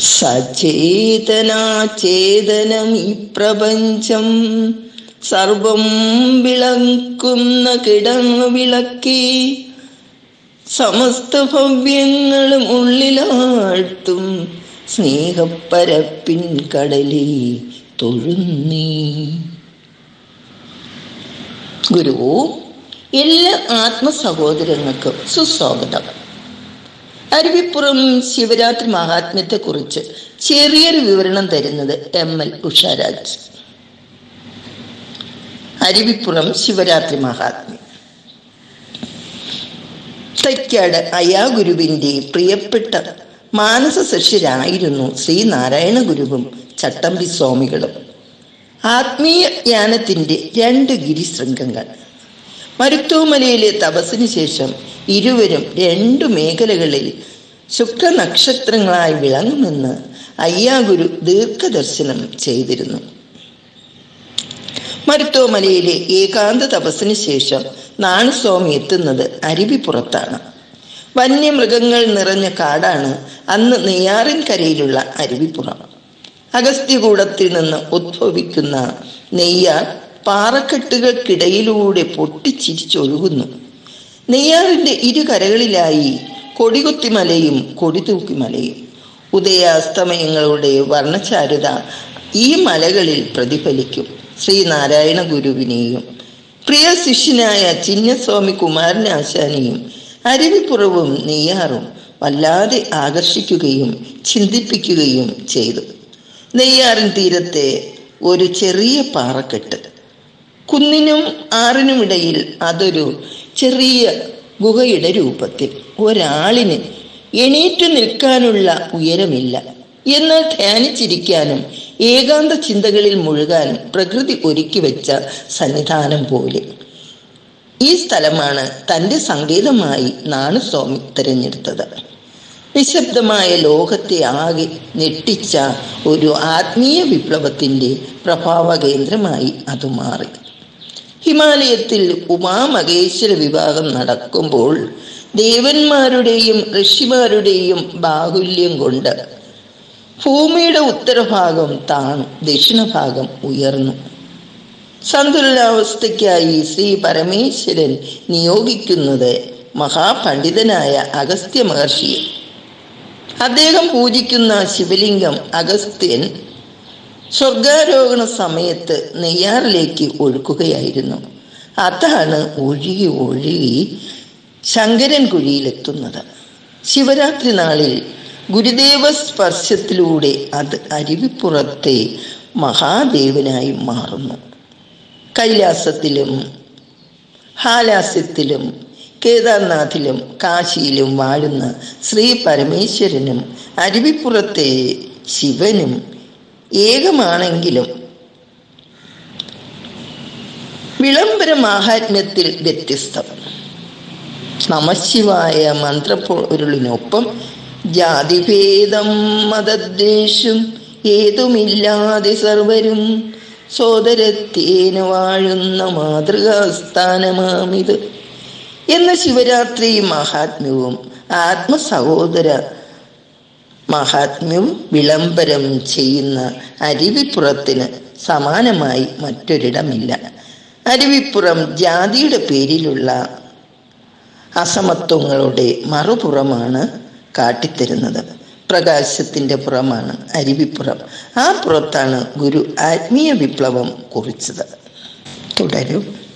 സചേതനാചേതനം ഈ പ്രപഞ്ചം. സർവം വിളക്കുന്ന കിടങ്ങു വിളക്കി സമസ്ത ഭവ്യങ്ങളും ഉള്ളിലാഴ്ത്തും. സ്നേഹപ്പരപ്പിൻ കടലിൽ തൊഴുന്നീ. ഗുരു എല്ലാ ആത്മസഹോദരങ്ങൾക്കും സുസ്വാഗതം. അരുവിപ്പുറം ശിവരാത്രി മഹാത്മ്യത്തെ കുറിച്ച് ചെറിയൊരു വിവരണം തരുന്നത് എം എൽ ഉഷാരാജ്. അരുവിപ്പുറം ശിവരാത്രി മഹാത്മ്യം. തൈക്കാട് അയാഗുരുവിന്റെ പ്രിയപ്പെട്ട മാനസ ശിഷ്യരായിരുന്നു ശ്രീനാരായണ ഗുരുവും ചട്ടമ്പി സ്വാമികളും. ആത്മീയ ജ്ഞാനത്തിന്റെ രണ്ട് ഗിരിശൃംഗങ്ങൾ. മരുത്തുമലയിലെ തപസ്സിന് ശേഷം ഇരുവരും രണ്ടു മേഖലകളിൽ ശുക്രനക്ഷത്രങ്ങളായി വിളങ്ങുമെന്ന് അയ്യാഗുരു ദീർഘദർശനം ചെയ്തിരുന്നു. മരുത്തോമലയിലെ ഏകാന്ത തപസ്സിന് ശേഷം നാണുസ്വാമി എത്തുന്നത് അരുവിപ്പുറത്താണ്. വന്യമൃഗങ്ങൾ നിറഞ്ഞ കാടാണ് അന്ന് നെയ്യാറിൻ കരയിലുള്ള അരുവിപ്പുറം. അഗസ്ത്യകൂടത്തിൽ നിന്ന് ഉദ്ഭവിക്കുന്ന നെയ്യാർ പാറക്കെട്ടുകൾക്കിടയിലൂടെ പൊട്ടിച്ചിരിച്ചൊഴുകുന്നു. നെയ്യാറിന്റെ ഇരു കരകളിലായി കൊടികുത്തിമലയും കൊടിതൂക്കിമലയും. ഉദയാസ്തമയങ്ങളുടെ വർണചാരുത ഈ മലകളിൽ പ്രതിഫലിക്കും. ശ്രീനാരായണ ഗുരുവിനെയും പ്രിയ ശിഷ്യനായ ചിന്നസ്വാമി കുമാരനാശാനെയും അരുവിപ്പുറവും നെയ്യാറും വല്ലാതെ ആകർഷിക്കുകയും ചിന്തിപ്പിക്കുകയും ചെയ്തു. നെയ്യാറിൻ തീരത്തെ ഒരു ചെറിയ പാറക്കെട്ട്. കുന്നിനും ആറിനുമിടയിൽ അതൊരു ചെറിയ ഗുഹയുടെ രൂപത്തിൽ. ഒരാളിന് എണീറ്റു നിൽക്കാനുള്ള ഉയരമില്ല. എന്നാൽ ധ്യാനിച്ചിരിക്കാനും ഏകാന്ത ചിന്തകളിൽ മുഴുകാനും പ്രകൃതി ഒരുക്കി വെച്ച സന്നിധാനം പോലെ. ഈ സ്ഥലമാണ് തന്റെ സങ്കേതമായി നാണുസ്വാമി തിരഞ്ഞെടുത്തത്. നിശബ്ദമായ ലോകത്തെ ആകെ ഞെട്ടിച്ച ഒരു ആത്മീയ വിപ്ലവത്തിന്റെ പ്രഭാവ കേന്ദ്രമായി അത് മാറി. ഹിമാലയത്തിൽ ഉമാമഹേശ്വര വിവാഹം നടക്കുമ്പോൾ ദേവന്മാരുടെയും ഋഷിമാരുടെയും ബാഹുല്യം കൊണ്ട് ഭൂമിയുടെ ഉത്തരഭാഗം താണു ദക്ഷിണഭാഗം ഉയർന്നു. സന്തുലനാവസ്ഥയ്ക്കായി ശ്രീ പരമേശ്വരൻ നിയോഗിക്കുന്നത് മഹാപണ്ഡിതനായ അഗസ്ത്യ മഹർഷിയെ. അദ്ദേഹം പൂജിക്കുന്ന ശിവലിംഗം അഗസ്ത്യൻ സ്വർഗാരോഹണ സമയത്ത് നെയ്യാറിലേക്ക് ഒഴുക്കുകയായിരുന്നു. അതാണ് ഒഴുകി ഒഴുകി ശങ്കരൻ കുഴിയിലെത്തുന്നത്. ശിവരാത്രി നാളിൽ ഗുരുദേവ സ്പർശത്തിലൂടെ അത് അരുവിപ്പുറത്തെ മഹാദേവനായി മാറുന്നു. കൈലാസത്തിലും ഹാലാസ്യത്തിലും കേദാർനാഥിലും കാശിയിലും വാഴുന്ന ശ്രീ പരമേശ്വരനും അരുവിപ്പുറത്തെ ശിവനും ഏകമാണെങ്കിലും വിളംബര മാഹാത്മ്യത്തിൽ വ്യത്യസ്തം. നമശിവായ മന്ത്രപ്പൊരുളിനൊപ്പം ജാതിഭേദം മതദ്വേഷം ഏതുമില്ലാതെ സർവരും സോദരത്തേന് വാഴുന്ന മാതൃകാസ്ഥാനമാമിത്. എന്ന ശിവരാത്രി മഹാത്മ്യവും ആത്മസഹോദര മഹാത്മ്യവും വിളംബരം ചെയ്യുന്ന അരുവിപ്പുറത്തിന് സമാനമായി മറ്റൊരിടമില്ല. അരുവിപ്പുറം ജാതിയുടെ പേരിലുള്ള അസമത്വങ്ങളുടെ മറുപുറമാണ് കാട്ടിത്തരുന്നത്. പ്രകാശത്തിന്റെ പുറമാണ് അരുവിപ്പുറം. ആ പുറത്താണ് ഗുരു ആത്മീയ വിപ്ലവം കുറിച്ചത്. തുടരും.